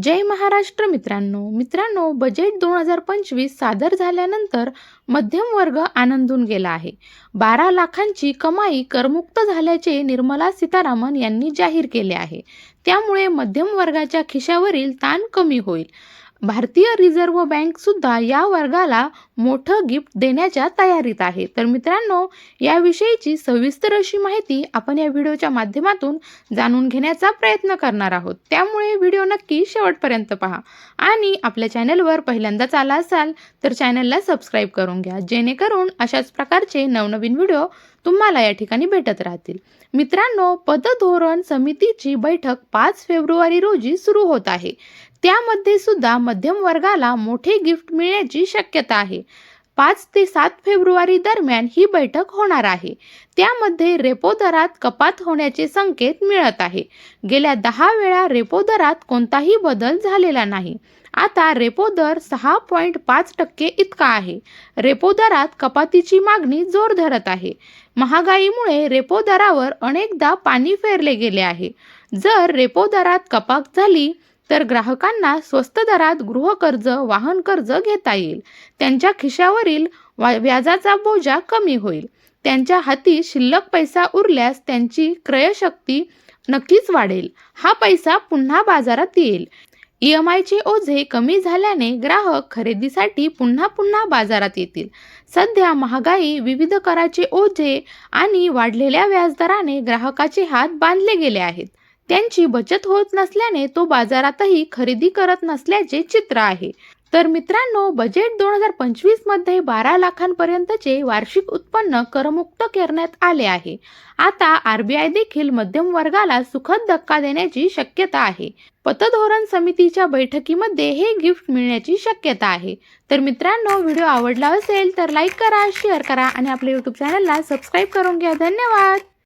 जय महाराष्ट्र मित्रांनो. मित्रांनो बजेट दोन हजार पंचवीस सादर झाल्यानंतर मध्यम वर्ग आनंदून गेला आहे. बारा लाखांची कमाई करमुक्त झाल्याचे निर्मला सीतारामन यांनी जाहीर केले आहे. त्यामुळे मध्यम वर्गाच्या खिशावरील ताण कमी होईल. भारतीय रिझर्व्ह बँक सुद्धा या वर्गाला मोठं गिफ्ट देण्याच्या तयारीत आहे. तर मित्रांनो याविषयीची सविस्तर अशी माहिती आपण या व्हिडिओच्या माध्यमातून जाणून घेण्याचा प्रयत्न करणार आहोत. त्यामुळे व्हिडिओ नक्की शेवटपर्यंत पहा. आणि आपल्या चॅनलवर पहिल्यांदाच आला असाल तर चॅनलला सबस्क्राईब करून घ्या. जेणेकरून अशाच प्रकारचे नवनवीन व्हिडिओ तुम्हाला या ठिकाणी भेटत राहतील. मित्रांनो पतधोरण समितीची बैठक पाच फेब्रुवारी रोजी सुरू होत आहे. त्यामध्ये सुद्धा मध्यम वर्गाला मोठे गिफ्ट मिळण्याची शक्यता आहे. पाच ते सात फेब्रुवारी दरम्यान ही बैठक होणार आहे. त्यामध्ये रेपो दरात कपात होण्याचे संकेत मिळत आहे. गेल्या दहा वेळा रेपो दरात कोणताही बदल झालेला नाही. आता रेपो दर सहा पॉईंट पाच टक्के इतका आहे. रेपो दरात कपातीची मागणी जोर धरत आहे. महागाईमुळे रेपो दरावर अनेकदा पाणी फेरले गेले आहे. जर रेपो दरात कपात झाली तर ग्राहकांना स्वस्त दरात गृहकर्ज वाहन कर्ज घेता येईल. त्यांच्या खिशावरील व्याजाचा बोजा कमी होईल. त्यांच्या हाती शिल्लक पैसा उरल्यास त्यांची क्रयशक्ती नक्कीच वाढेल. हा पैसा पुन्हा बाजारात येईल. ई एम आयचे ओझे कमी झाल्याने ग्राहक खरेदीसाठी पुन्हा पुन्हा बाजारात येतील. सध्या महागाई विविध कराचे ओझे आणि वाढलेल्या व्याजदराने ग्राहकाचे हात बांधले गेले आहेत. त्यांची बचत होत नसल्याने तो बाजारातही खरेदी करत नसल्याचे चित्र आहे. तर मित्रांनो बजेट दोन हजार पंचवीसमध्ये बारा लाखांपर्यंतचे वार्षिक उत्पन्न करमुक्त करण्यात आले आहे. आता आर बी आय देखील मध्यम वर्गाला सुखद धक्का देण्याची शक्यता आहे. पतधोरण समितीच्या बैठकीमध्ये हे गिफ्ट मिळण्याची शक्यता आहे. तर मित्रांनो व्हिडिओ आवडला असेल तर लाईक करा शेअर करा आणि आपल्या यूट्यूब चॅनलला सबस्क्राईब करून घ्या. धन्यवाद!